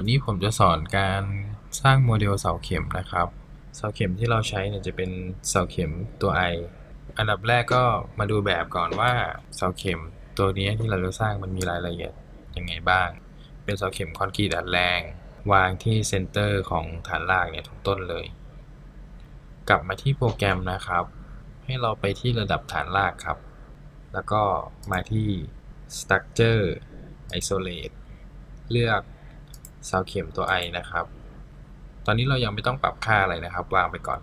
ทนี้ผมจะสอนการสร้างโมเดลเสาเข็มนะครับ เสาเข็มที่เราใช้เนี่ยจะเป็นเสาเข็มตัว I อันดับแรกก็มาดูแบบก่อนว่าเสาเข็มตัวนี้ที่เราจะสร้างมันมีรายละเอียดยังไงบ้าง เป็นเสาเข็มคอนกรีตอัดแรง วางที่เซนเตอร์ของฐานรากเนี่ยทุกต้นเลย กลับมาที่โปรแกรมนะครับ ให้เราไปที่ระดับฐานรากครับ แล้วก็มาที่ structure isolate เลือก เสาเข็มตัว i นะครับ ตอนนี้เรายังไม่ต้องปรับค่าอะไรนะครับ วางไปก่อน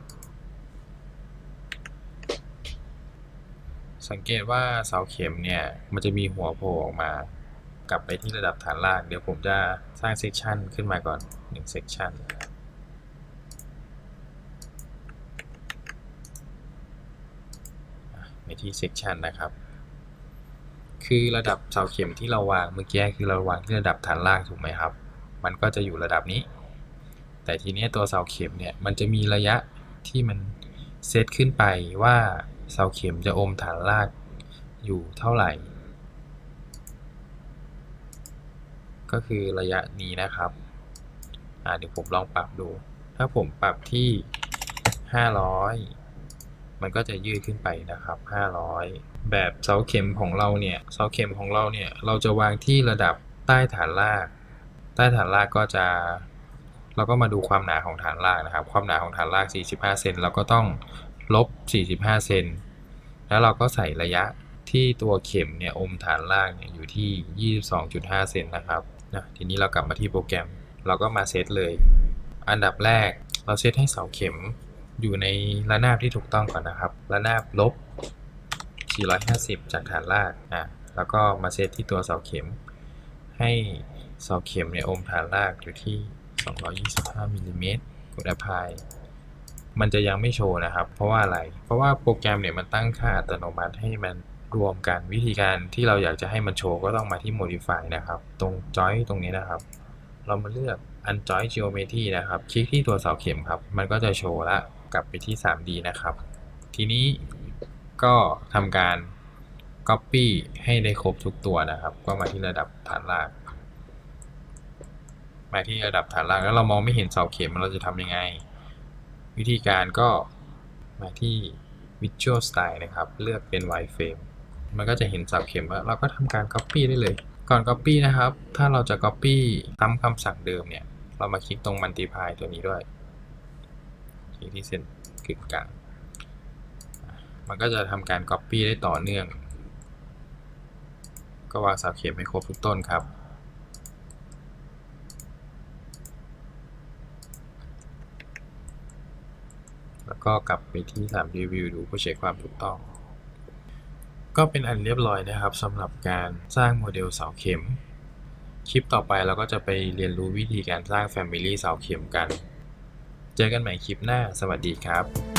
สังเกตว่าเสาเข็มเนี่ย มันจะมีหัวโผล่ออกมา กลับไปที่ระดับฐานรากเดี๋ยวผมจะสร้างเซกชันขึ้นมาก่อน1เซกชันในที่เซกชันนะครับคือระดับเสาเข็มที่เราวางเมื่อกี้คือเราวางที่ระดับฐานรากถูกไหมครับ มันก็จะอยู่ระดับนี้ แต่ทีนี้ตัวเสาเข็มเนี่ยมันจะมีระยะที่มันเซตขึ้นไปว่าเสาเข็มจะอมฐานรากอยู่เท่าไหร่ ก็คือระยะนี้นะครับอ่าเดี๋ยวผมลองปรับดู ถ้าผมปรับที่ 500 มันก็จะยืดขึ้นไปนะครับ 500 แบบเสาเข็มของเราเนี่ย เสาเข็มของเราเนี่ย เราจะวางที่ระดับใต้ฐานราก ใต้ฐานรากก็จะเราก็มาดูความหนาของฐานรากนะครับ ความหนาของฐานราก 45 เซนเราก็ต้องลบ 45 เซน แล้วเราก็ใส่ระยะที่ตัวเข็มเนี่ยอมฐานรากเนี่ยอยู่ที่ 22.5 เซนนะครับนะทีนี้เรากลับมาที่โปรแกรม เราก็มาเซตเลย อันดับแรกเราเซตให้เสาเข็มอยู่ในระนาบที่ถูกต้องก่อนนะครับ ระนาบลบ 450 จากฐานราก อะ แล้วก็มาเซตที่ตัวเสาเข็มให้ เสาเข็มเนี่ยอมฐานรากอยู่ที่ 225มิลลิเมตรกด apply มันจะยังไม่โชว์นะครับ เพราะว่าอะไร เพราะว่าโปรแกรมเนี่ยมันตั้งค่าอัตโนมัติให้มันรวมกันวิธีการที่เราอยากจะให้มันโชว์ก็ต้องมาที่ modify นะครับ ตรง join ตรงนี้นะครับ เรามาเลือก unjoin geometry นะครับ คลิกที่ตัวเสาเข็มครับ มันก็จะโชว์ละกลับไปที่ 3D นะครับ ทีนี้ก็ทำการ copy ให้ได้ครบทุกตัวนะครับ ก็มาที่ระดับฐานราก มาที่ระดับฐานรากแล้วเรามองไม่เห็นเสาเข็มเราจะทำยังไง วิธีการก็มาที่ Visual Style นะครับ เลือกเป็น Wireframe มันก็จะเห็นเสาเข็มแล้วเราก็ทำการ Copy ได้เลย ก่อน Copy นะครับ ถ้าเราจะ Copy ซ้ำคำสั่งเดิมเนี่ย เรามาคลิกตรง Multiply ตัวนี้ด้วยคลิกที่เส้นกึ่งกลางมันก็จะทำการ Copy ได้ต่อเนื่อง ก็วางเสาเข็มให้ครบทุกต้นครับ แล้ว ก็กลับไปที่3รีวิวดูเพื่อเช็คความถูกต้อง ก็เป็นอันเรียบร้อยนะครับสำหรับการสร้างโมเดลเสาเข็ม คลิปต่อไปเราก็จะไปเรียนรู้วิธีการสร้าง Family เสาเข็มกัน เจอกันใหม่คลิปหน้า สวัสดีครับ